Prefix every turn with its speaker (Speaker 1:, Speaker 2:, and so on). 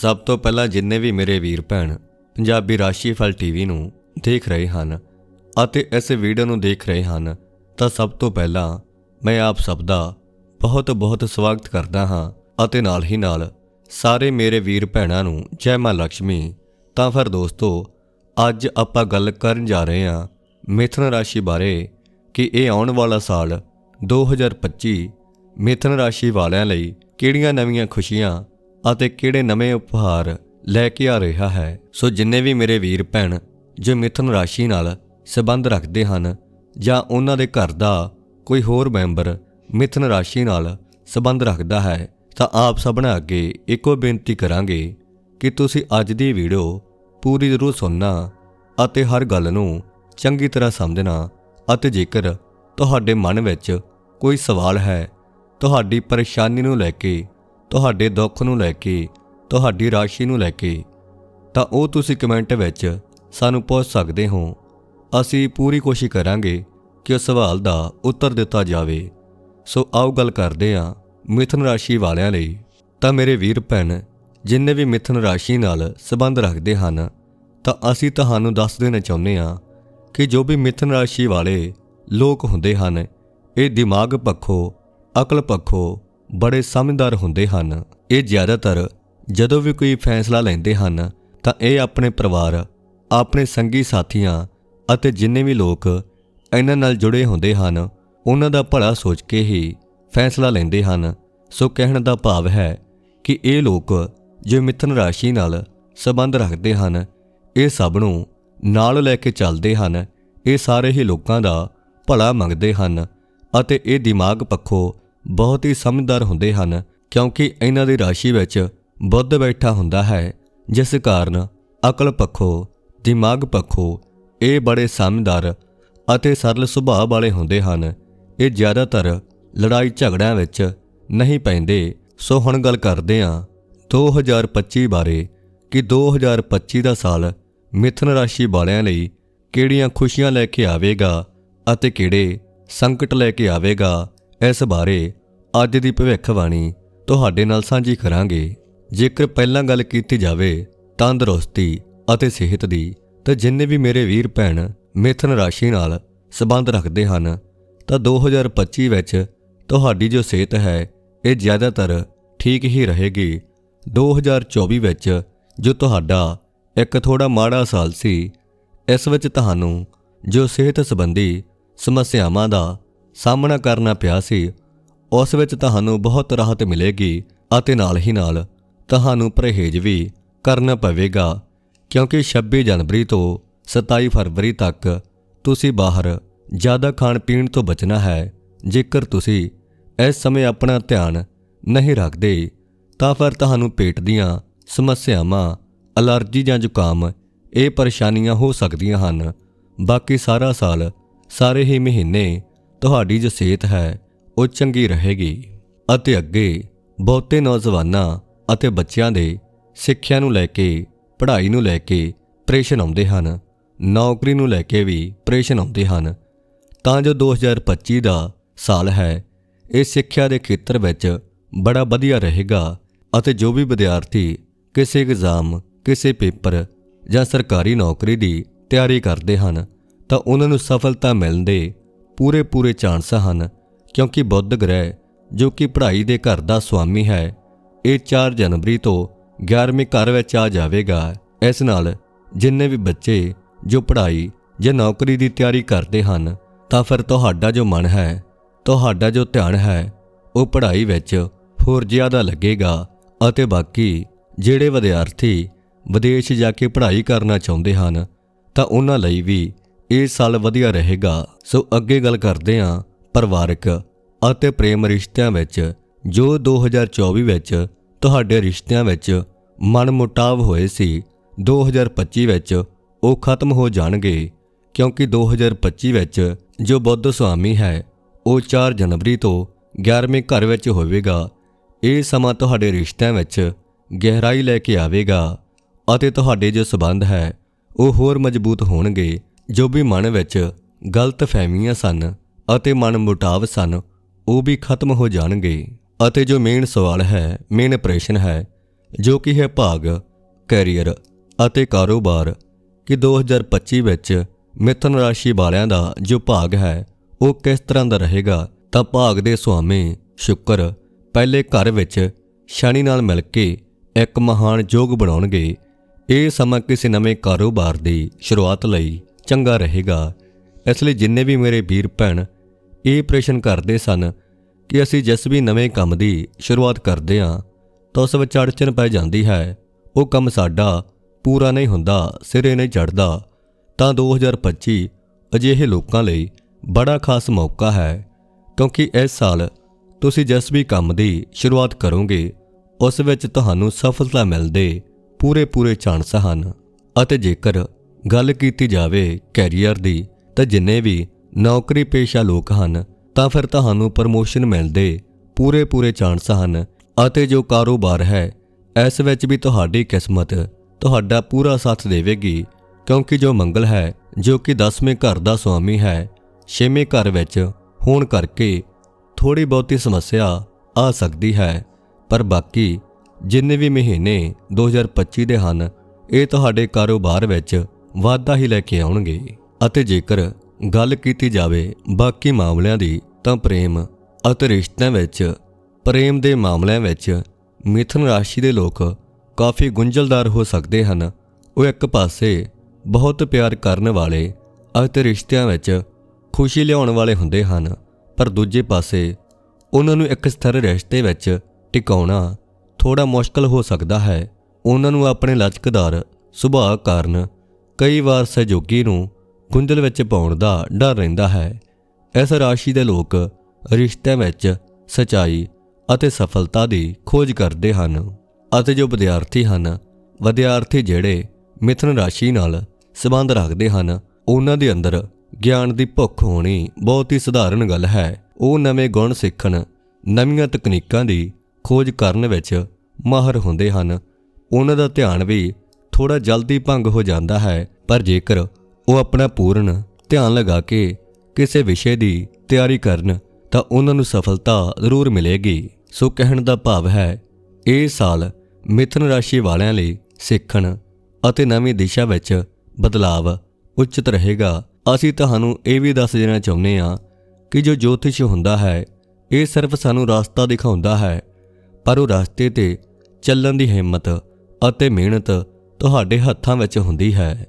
Speaker 1: ਸਭ ਤੋਂ ਪਹਿਲਾਂ ਜਿੰਨੇ ਵੀ ਮੇਰੇ ਵੀਰ ਭੈਣ ਪੰਜਾਬੀ ਰਾਸ਼ੀਫਲ ਟੀਵੀ ਨੂੰ ਦੇਖ ਰਹੇ ਹਨ ਅਤੇ ਇਸ ਵੀਡੀਓ ਨੂੰ ਦੇਖ ਰਹੇ ਹਨ, ਤਾਂ ਸਭ ਤੋਂ ਪਹਿਲਾਂ ਮੈਂ ਆਪ ਸਭ ਦਾ ਬਹੁਤ ਬਹੁਤ ਸਵਾਗਤ ਕਰਦਾ ਹਾਂ ਅਤੇ ਨਾਲ ਹੀ ਨਾਲ ਸਾਰੇ ਮੇਰੇ ਵੀਰ ਭੈਣਾਂ ਨੂੰ ਜੈ ਮਾਂ ਲక్ష్ਮੀ ਤਾਂ ਫਿਰ ਦੋਸਤੋ, ਅੱਜ ਆਪਾਂ ਗੱਲ ਕਰਨ ਜਾ ਰਹੇ ਹਾਂ ਮਿਥੁਨ ਰਾਸ਼ੀ ਬਾਰੇ ਕਿ ਇਹ ਆਉਣ ਵਾਲਾ ਸਾਲ 2025 ਮਿਥੁਨ ਰਾਸ਼ੀ ਵਾਲਿਆਂ ਲਈ ਕਿਹੜੀਆਂ ਨਵੀਆਂ ਖੁਸ਼ੀਆਂ ਅਤੇ ਕਿਹੜੇ ਨਵੇਂ ਉਪਹਾਰ ਲੈ ਕੇ ਆ ਰਿਹਾ ਹੈ, ਸੋ ਜਿੰਨੇ ਵੀ ਮੇਰੇ ਵੀਰ ਭੈਣ ਜੋ ਮਿਥੁਨ ਰਾਸ਼ੀ ਨਾਲ ਸੰਬੰਧ ਰੱਖਦੇ ਹਨ ਜਾਂ ਉਹਨਾਂ ਦੇ ਘਰ ਦਾ ਕੋਈ ਹੋਰ ਮੈਂਬਰ ਮਿਥੁਨ ਰਾਸ਼ੀ ਨਾਲ ਸੰਬੰਧ ਰੱਖਦਾ ਹੈ, ਤਾਂ ਆਪ ਸਭਨਾਂ ਅੱਗੇ ਇੱਕੋ ਬੇਨਤੀ ਕਰਾਂਗੇ ਕਿ ਤੁਸੀਂ ਅੱਜ ਦੀ ਵੀਡੀਓ ਪੂਰੀ ਜ਼ਰੂਰ ਸੁਣਨਾ ਅਤੇ ਹਰ ਗੱਲ ਨੂੰ ਚੰਗੀ ਤਰ੍ਹਾਂ ਸਮਝਣਾ ਅਤੇ ਜੇਕਰ ਤੁਹਾਡੇ ਮਨ ਵਿੱਚ ਕੋਈ ਸਵਾਲ ਹੈ, ਤੁਹਾਡੀ ਪਰੇਸ਼ਾਨੀ ਨੂੰ ਲੈ ਕੇ ਤੁਹਾਡੇ ਦੁੱਖ ਨੂੰ ਲੈ ਕੇ, ਤੁਹਾਡੀ ਰਾਸ਼ੀ ਨੂੰ ਲੈ ਕੇ, ਤਾਂ ਉਹ ਤੁਸੀਂ ਕਮੈਂਟ ਵਿੱਚ ਸਾਨੂੰ ਪੁੱਛ ਸਕਦੇ ਹੋ। ਅਸੀਂ ਪੂਰੀ ਕੋਸ਼ਿਸ਼ ਕਰਾਂਗੇ ਕਿ ਉਸ ਸਵਾਲ ਦਾ ਉੱਤਰ ਦਿੱਤਾ ਜਾਵੇ। ਸੋ ਆਓ ਗੱਲ ਕਰਦੇ ਹਾਂ ਮਿਥੁਨ ਰਾਸ਼ੀ ਵਾਲਿਆਂ ਲਈ। ਤਾਂ ਮੇਰੇ ਵੀਰ ਭੈਣ, ਜਿੰਨੇ ਵੀ ਮਿਥੁਨ ਰਾਸ਼ੀ ਨਾਲ ਸੰਬੰਧ ਰੱਖਦੇ ਹਨ, ਤਾਂ ਅਸੀਂ ਤੁਹਾਨੂੰ ਦੱਸ ਦੇਣਾ ਚਾਹੁੰਦੇ ਹਾਂ ਕਿ ਜੋ ਵੀ ਮਿਥੁਨ ਰਾਸ਼ੀ ਵਾਲੇ ਲੋਕ ਹੁੰਦੇ ਹਨ, ਇਹ ਦਿਮਾਗ ਪੱਖੋਂ, ਅਕਲ ਪੱਖੋਂ ਬੜੇ ਸਮਝਦਾਰ ਹੁੰਦੇ ਹਨ। ਇਹ ਜ਼ਿਆਦਾਤਰ ਜਦੋਂ ਵੀ ਕੋਈ ਫੈਸਲਾ ਲੈਂਦੇ ਹਨ, ਤਾਂ ਇਹ ਆਪਣੇ ਪਰਿਵਾਰ, ਆਪਣੇ ਸੰਗੀ ਸਾਥੀਆਂ ਅਤੇ ਜਿੰਨੇ ਵੀ ਲੋਕ ਇਹਨਾਂ ਨਾਲ ਜੁੜੇ ਹੁੰਦੇ ਹਨ, ਉਹਨਾਂ ਦਾ ਭਲਾ ਸੋਚ ਕੇ ਹੀ ਫੈਸਲਾ ਲੈਂਦੇ ਹਨ। ਸੋ ਕਹਿਣ ਦਾ ਭਾਵ ਹੈ ਕਿ ਇਹ ਲੋਕ ਜੋ ਮਿਥਨ ਰਾਸ਼ੀ ਨਾਲ ਸੰਬੰਧ ਰੱਖਦੇ ਹਨ, ਇਹ ਸਭ ਨੂੰ ਨਾਲ ਲੈ ਕੇ ਚੱਲਦੇ ਹਨ। ਇਹ ਸਾਰੇ ਹੀ ਲੋਕਾਂ ਦਾ ਭਲਾ ਮੰਗਦੇ ਹਨ ਅਤੇ ਇਹ ਦਿਮਾਗ ਪੱਖੋਂ ਬਹੁਤ ਹੀ ਸਮਝਦਾਰ ਹੁੰਦੇ ਹਨ, ਕਿਉਂਕਿ ਇਹਨਾਂ ਦੀ ਰਾਸ਼ੀ ਵਿੱਚ ਬੁੱਧ ਬੈਠਾ ਹੁੰਦਾ ਹੈ, ਜਿਸ ਕਾਰਨ ਅਕਲ ਪੱਖੋਂ, ਦਿਮਾਗ ਪੱਖੋਂ ਇਹ ਬੜੇ ਸਮਝਦਾਰ ਅਤੇ ਸਰਲ ਸੁਭਾਅ ਵਾਲੇ ਹੁੰਦੇ ਹਨ। ਇਹ ਜ਼ਿਆਦਾਤਰ ਲੜਾਈ ਝਗੜਿਆਂ ਵਿੱਚ ਨਹੀਂ ਪੈਂਦੇ। ਸੋ ਹੁਣ ਗੱਲ ਕਰਦੇ ਹਾਂ 2025 ਬਾਰੇ ਕਿ 2025 ਦਾ ਸਾਲ ਮਿਥਨ ਰਾਸ਼ੀ ਵਾਲਿਆਂ ਲਈ ਕਿਹੜੀਆਂ ਖੁਸ਼ੀਆਂ ਲੈ ਕੇ ਆਵੇਗਾ ਅਤੇ ਕਿਹੜੇ ਸੰਕਟ ਲੈ ਕੇ ਆਵੇਗਾ, ਇਸ ਬਾਰੇ ਅੱਜ ਦੀ ਭਵਿੱਖਬਾਣੀ ਤੁਹਾਡੇ ਨਾਲ ਸਾਂਝੀ ਕਰਾਂਗੇ। ਜੇਕਰ ਪਹਿਲਾਂ ਗੱਲ ਕੀਤੀ ਜਾਵੇ ਤੰਦਰੁਸਤੀ ਅਤੇ ਸਿਹਤ ਦੀ, ਤਾਂ ਜਿੰਨੇ ਵੀ ਮੇਰੇ ਵੀਰ ਭੈਣ ਮਿਥਨ ਰਾਸ਼ੀ ਨਾਲ ਸੰਬੰਧ ਰੱਖਦੇ ਹਨ, ਤਾਂ 2025 ਵਿੱਚ ਤੁਹਾਡੀ ਜੋ ਸਿਹਤ ਹੈ, ਇਹ ਜ਼ਿਆਦਾਤਰ ਠੀਕ ਹੀ ਰਹੇਗੀ। 2024 ਵਿੱਚ ਜੋ ਤੁਹਾਡਾ ਇੱਕ ਥੋੜਾ ਮਾੜਾ ਸਾਲ ਸੀ, ਇਸ ਵਿੱਚ ਤੁਹਾਨੂੰ ਜੋ ਸਿਹਤ ਸੰਬੰਧੀ ਸਮੱਸਿਆਵਾਂ ਦਾ ਸਾਹਮਣਾ ਕਰਨਾ ਪਿਆ ਸੀ ਉਸ ਵਿੱਚ ਤੁਹਾਨੂੰ ਬਹੁਤ ਰਾਹਤ ਮਿਲੇਗੀ ਅਤੇ ਨਾਲ ਹੀ ਨਾਲ ਤੁਹਾਨੂੰ ਪਰਹੇਜ਼ ਵੀ ਕਰਨਾ ਪਵੇਗਾ, ਕਿਉਂਕਿ 26 ਜਨਵਰੀ ਤੋਂ 27 ਫਰਵਰੀ ਤੱਕ ਤੁਸੀਂ ਬਾਹਰ ਜ਼ਿਆਦਾ ਖਾਣ ਪੀਣ ਤੋਂ ਬਚਣਾ ਹੈ। ਜੇਕਰ ਤੁਸੀਂ ਇਸ ਸਮੇਂ ਆਪਣਾ ਧਿਆਨ ਨਹੀਂ ਰੱਖਦੇ, ਤਾਂ ਫਿਰ ਤੁਹਾਨੂੰ ਪੇਟ ਦੀਆਂ ਸਮੱਸਿਆਵਾਂ, ਅਲਰਜੀ ਜਾਂ ਜ਼ੁਕਾਮ ਇਹ ਪਰੇਸ਼ਾਨੀਆਂ ਹੋ ਸਕਦੀਆਂ ਹਨ। ਬਾਕੀ ਸਾਰਾ ਸਾਲ, ਸਾਰੇ ਹੀ ਮਹੀਨੇ ਤੁਹਾਡੀ ਜੋ ਸਿਹਤ ਹੈ ਉਹ ਚੰਗੀ ਰਹੇਗੀ ਅਤੇ ਅੱਗੇ ਬਹੁਤੇ ਨੌਜਵਾਨਾਂ ਅਤੇ ਬੱਚਿਆਂ ਦੇ ਸਿੱਖਿਆ ਨੂੰ ਲੈ ਕੇ, ਪੜ੍ਹਾਈ ਨੂੰ ਲੈ ਕੇ ਪ੍ਰੇਸ਼ਨ ਆਉਂਦੇ ਹਨ, ਨੌਕਰੀ ਨੂੰ ਲੈ ਕੇ ਵੀ ਪ੍ਰੇਸ਼ਨ ਆਉਂਦੇ ਹਨ। ਤਾਂ ਜੋ 2025 ਦਾ ਸਾਲ ਹੈ, ਇਹ ਸਿੱਖਿਆ ਦੇ ਖੇਤਰ ਵਿੱਚ ਬੜਾ ਵਧੀਆ ਰਹੇਗਾ ਅਤੇ ਜੋ ਵੀ ਵਿਦਿਆਰਥੀ ਕਿਸੇ ਐਗਜ਼ਾਮ ਕਿਸੇ ਪੇਪਰ ਜਾਂ ਸਰਕਾਰੀ ਨੌਕਰੀ ਦੀ ਤਿਆਰੀ ਕਰਦੇ ਹਨ, ਤਾਂ ਉਹਨਾਂ ਨੂੰ ਸਫਲਤਾ ਮਿਲਣ ਦੇ ਪੂਰੇ ਪੂਰੇ ਚਾਂਸ ਹਨ। ਕਿਉਂਕਿ ਬੁੱਧ ਗ੍ਰਹਿ, ਜੋ ਕਿ ਪੜ੍ਹਾਈ ਦੇ ਘਰ ਦਾ ਸੁਆਮੀ ਹੈ, ਇਹ 4 ਜਨਵਰੀ ਤੋਂ 11ਵੇਂ ਘਰ ਵਿੱਚ ਆ ਜਾਵੇਗਾ। ਇਸ ਨਾਲ ਜਿੰਨੇ ਵੀ ਬੱਚੇ ਜੋ ਪੜ੍ਹਾਈ ਜਾਂ ਨੌਕਰੀ ਦੀ ਤਿਆਰੀ ਕਰਦੇ ਹਨ, ਤਾਂ ਫਿਰ ਤੁਹਾਡਾ ਜੋ ਮਨ ਹੈ, ਤੁਹਾਡਾ ਜੋ ਧਿਆਨ ਹੈ, ਉਹ ਪੜ੍ਹਾਈ ਵਿੱਚ ਹੋਰ ਜ਼ਿਆਦਾ ਲੱਗੇਗਾ ਅਤੇ ਬਾਕੀ ਜਿਹੜੇ ਵਿਦਿਆਰਥੀ ਵਿਦੇਸ਼ ਜਾ ਕੇ ਪੜ੍ਹਾਈ ਕਰਨਾ ਚਾਹੁੰਦੇ ਹਨ, ਤਾਂ ਉਹਨਾਂ ਲਈ ਵੀ ਇਹ ਸਾਲ ਵਧੀਆ ਰਹੇਗਾ। ਸੋ ਅੱਗੇ ਗੱਲ ਕਰਦੇ ਹਾਂ ਪਰਿਵਾਰਕ ਅਤੇ ਪ੍ਰੇਮ ਰਿਸ਼ਤਿਆਂ ਵਿੱਚ, ਜੋ 2024 ਵਿੱਚ ਤੁਹਾਡੇ ਰਿਸ਼ਤਿਆਂ ਵਿੱਚ ਮਨਮੁਟਾਵ ਹੋਏ ਸੀ 2025 ਵਿੱਚ ਉਹ ਖਤਮ ਹੋ ਜਾਣਗੇ, ਕਿਉਂਕਿ 2025 ਵਿੱਚ ਜੋ ਬੁੱਧ ਸੁਆਮੀ ਹੈ, ਉਹ 4 ਜਨਵਰੀ ਤੋਂ 11ਵੇਂ ਘਰ ਵਿੱਚ ਹੋਵੇਗਾ। ਇਹ ਸਮਾਂ ਤੁਹਾਡੇ ਰਿਸ਼ਤਿਆਂ ਵਿੱਚ ਗਹਿਰਾਈ ਲੈ ਕੇ ਆਵੇਗਾ ਅਤੇ ਤੁਹਾਡੇ ਜੋ ਸਬੰਧ ਹੈ, ਉਹ ਹੋਰ ਮਜ਼ਬੂਤ ਹੋਣਗੇ, ਜੋ ਵੀ ਮਨ ਵਿੱਚ ਗਲਤ ਫਹਿਮੀਆਂ ਸਨ। ਅਤੇ ਮਨ ਮੁਟਾਵ ਸਨ, ਉਹ ਵੀ ਖਤਮ ਹੋ ਜਾਣਗੇ। ਅਤੇ ਜੋ ਮੇਨ ਸਵਾਲ ਹੈ, ਮੇਨ ਪ੍ਰਸ਼ਨ ਹੈ, ਜੋ ਕਿ ਹੈ ਭਾਗ, ਕੈਰੀਅਰ ਅਤੇ ਕਾਰੋਬਾਰ, ਕਿ 2025 ਵਿੱਚ ਮਿਥਨ ਰਾਸ਼ੀ ਵਾਲਿਆਂ ਦਾ ਜੋ ਭਾਗ ਹੈ, ਉਹ ਕਿਸ ਤਰ੍ਹਾਂ ਦਾ ਰਹੇਗਾ? ਤਾਂ ਭਾਗ ਦੇ ਸੁਆਮੀ ਸ਼ੁੱਕਰ ਪਹਿਲੇ ਘਰ ਵਿੱਚ ਸ਼ਨੀ ਨਾਲ ਮਿਲ ਕੇ ਇੱਕ ਮਹਾਨ ਯੋਗ ਬਣਾਉਣਗੇ। ਇਹ ਸਮਾਂ ਕਿਸੇ ਨਵੇਂ ਕਾਰੋਬਾਰ ਦੀ ਸ਼ੁਰੂਆਤ ਲਈ ਚੰਗਾ ਰਹੇਗਾ। ਇਸ ਲਈ ਜਿੰਨੇ ਵੀ ਮੇਰੇ ਵੀਰ ਭੈਣ ਇਹ ਪ੍ਰਸ਼ਨ ਕਰਦੇ ਸਨ ਕਿ ਅਸੀਂ ਜਿਸ ਵੀ ਨਵੇਂ ਕੰਮ ਦੀ ਸ਼ੁਰੂਆਤ ਕਰਦੇ ਹਾਂ, ਤਾਂ ਉਸ ਵਿੱਚ ਅੜਚਨ ਪੈ ਜਾਂਦੀ ਹੈ। ਉਹ ਕੰਮ ਸਾਡਾ ਪੂਰਾ ਨਹੀਂ ਹੁੰਦਾ, ਸਿਰੇ ਨਹੀਂ ਚੜਦਾ ਤਾਂ 2025 ਅਜਿਹੇ ਲੋਕਾਂ ਲਈ ਬੜਾ ਖਾਸ ਮੌਕਾ ਹੈ, ਕਿਉਂਕਿ ਇਸ ਸਾਲ ਤੁਸੀਂ ਜਿਸ ਵੀ ਕੰਮ ਦੀ ਸ਼ੁਰੂਆਤ ਕਰੋਗੇ, ਉਸ ਵਿੱਚ ਤੁਹਾਨੂੰ ਸਫਲਤਾ ਮਿਲਦੇ ਪੂਰੇ ਪੂਰੇ ਚਾਂਸ ਹਨ। ਅਤੇ ਜੇਕਰ ਗੱਲ ਕੀਤੀ ਜਾਵੇ ਕੈਰੀਅਰ ਦੀ, ਤਾਂ ਜਿੰਨੇ ਵੀ ਨੌਕਰੀ ਪੇਸ਼ਾ ਲੋਕ ਹਨ, ਤਾਂ ਫਿਰ ਤੁਹਾਨੂੰ ਪ੍ਰਮੋਸ਼ਨ ਮਿਲਦੇ ਪੂਰੇ ਪੂਰੇ ਚਾਂਸ ਹਨ, ਅਤੇ ਜੋ ਕਾਰੋਬਾਰ ਹੈ, ਇਸ ਵਿੱਚ ਵੀ ਤੁਹਾਡੀ ਕਿਸਮਤ, ਤੁਹਾਡਾ ਪੂਰਾ ਸਾਥ ਦੇਵੇਗੀ, ਕਿਉਂਕਿ ਜੋ ਮੰਗਲ ਹੈ, ਜੋ ਕਿ 10ਵੇਂ ਘਰ ਦਾ ਸੁਆਮੀ ਹੈ 6ਵੇਂ ਘਰ ਵਿੱਚ ਹੋਣ ਕਰਕੇ ਥੋੜੀ ਬਹੁਤੀ ਸਮੱਸਿਆ ਆ ਸਕਦੀ ਹੈ, ਪਰ ਬਾਕੀ ਜਿੰਨੇ ਵੀ ਮਹੀਨੇ 2025 ਦੇ ਹਨ, ਇਹ ਤੁਹਾਡੇ ਕਾਰੋਬਾਰ ਵਿੱਚ ਵਾਧਾ ਹੀ ਲੈ ਕੇ ਆਉਣਗੇ, ਅਤੇ ਜੇਕਰ ਗੱਲ ਕੀਤੀ ਜਾਵੇ ਬਾਕੀ ਮਾਮਲਿਆਂ ਦੀ ਤਾਂ ਪ੍ਰੇਮ ਅਤੇ ਰਿਸ਼ਤਿਆਂ ਵਿੱਚ, ਪ੍ਰੇਮ ਦੇ ਮਾਮਲਿਆਂ ਵਿੱਚ ਮਿਥਨ ਰਾਸ਼ੀ ਦੇ ਲੋਕ ਕਾਫੀ ਗੁੰਝਲਦਾਰ ਹੋ ਸਕਦੇ ਹਨ। ਉਹ ਇੱਕ ਪਾਸੇ ਬਹੁਤ ਪਿਆਰ ਕਰਨ ਵਾਲੇ ਅਤੇ ਰਿਸ਼ਤਿਆਂ ਵਿੱਚ ਖੁਸ਼ੀ ਲਿਆਉਣ ਵਾਲੇ ਹੁੰਦੇ ਹਨ, ਪਰ ਦੂਜੇ ਪਾਸੇ ਉਹਨਾਂ ਨੂੰ ਇੱਕ ਸਥਿਰ ਰਿਸ਼ਤੇ ਵਿੱਚ ਟਿਕਾਉਣਾ ਥੋੜਾ ਮੁਸ਼ਕਲ ਹੋ ਸਕਦਾ ਹੈ। ਉਹਨਾਂ ਨੂੰ ਆਪਣੇ ਲਚਕਦਾਰ ਸੁਭਾਅ ਕਾਰਨ ਕਈ ਵਾਰ ਸਹਿਯੋਗੀ ਨੂੰ ਗੁੰਝਲ ਵਿੱਚ ਪਾਉਣ ਦਾ ਡਰ ਰਹਿੰਦਾ ਹੈ। ਇਸ ਰਾਸ਼ੀ ਦੇ ਲੋਕ ਰਿਸ਼ਤਿਆਂ ਵਿੱਚ ਸਚਾਈ ਅਤੇ ਸਫਲਤਾ ਦੀ ਖੋਜ ਕਰਦੇ ਹਨ ਅਤੇ ਜੋ ਵਿਦਿਆਰਥੀ ਹਨ, ਵਿਦਿਆਰਥੀ ਜਿਹੜੇ ਮਿਥਨ ਰਾਸ਼ੀ ਨਾਲ ਸੰਬੰਧ ਰੱਖਦੇ ਹਨ, ਉਹਨਾਂ ਦੇ ਅੰਦਰ ਗਿਆਨ ਦੀ ਭੁੱਖ ਹੋਣੀ ਬਹੁਤ ਹੀ ਸਧਾਰਨ ਗੱਲ ਹੈ। ਉਹ ਨਵੇਂ ਗੁਣ ਸਿੱਖਣ, ਨਵੀਆਂ ਤਕਨੀਕਾਂ ਦੀ ਖੋਜ ਕਰਨ ਵਿੱਚ ਮਾਹਰ ਹੁੰਦੇ ਹਨ। ਉਹਨਾਂ ਦਾ ਧਿਆਨ ਵੀ ਥੋੜਾ ਜਲਦੀ ਭੰਗ ਹੋ ਜਾਂਦਾ ਹੈ, ਪਰ ਜੇਕਰ ਉਹ ਆਪਣਾ ਪੂਰਨ ਧਿਆਨ ਲਗਾ ਕੇ ਕਿਸੇ ਵਿਸ਼ੇ ਦੀ ਤਿਆਰੀ ਕਰਨ ਤਾਂ ਉਹਨਾਂ ਨੂੰ ਸਫਲਤਾ ਜ਼ਰੂਰ ਮਿਲੇਗੀ। ਸੋ ਕਹਿਣ ਦਾ ਭਾਵ ਹੈ, ਇਹ ਸਾਲ ਮਿਥਨ ਰਾਸ਼ੀ ਵਾਲਿਆਂ ਲਈ ਸਿੱਖਣ ਅਤੇ ਨਵੀਂ ਦਿਸ਼ਾ ਵਿੱਚ ਬਦਲਾਵ ਉਚਿਤ ਰਹੇਗਾ। ਅਸੀਂ ਤੁਹਾਨੂੰ ਇਹ ਵੀ ਦੱਸ ਦੇਣਾ ਚਾਹੁੰਦੇ ਹਾਂ ਕਿ ਜੋ ਜੋਤਿਸ਼ ਹੁੰਦਾ ਹੈ, ਇਹ ਸਿਰਫ ਸਾਨੂੰ ਰਸਤਾ ਦਿਖਾਉਂਦਾ ਹੈ, ਪਰ ਉਹ ਰਸਤੇ ਤੇ ਚੱਲਣ ਦੀ ਹਿੰਮਤ ਅਤੇ ਮਿਹਨਤ ਤੁਹਾਡੇ ਹੱਥਾਂ ਵਿੱਚ ਹੁੰਦੀ ਹੈ।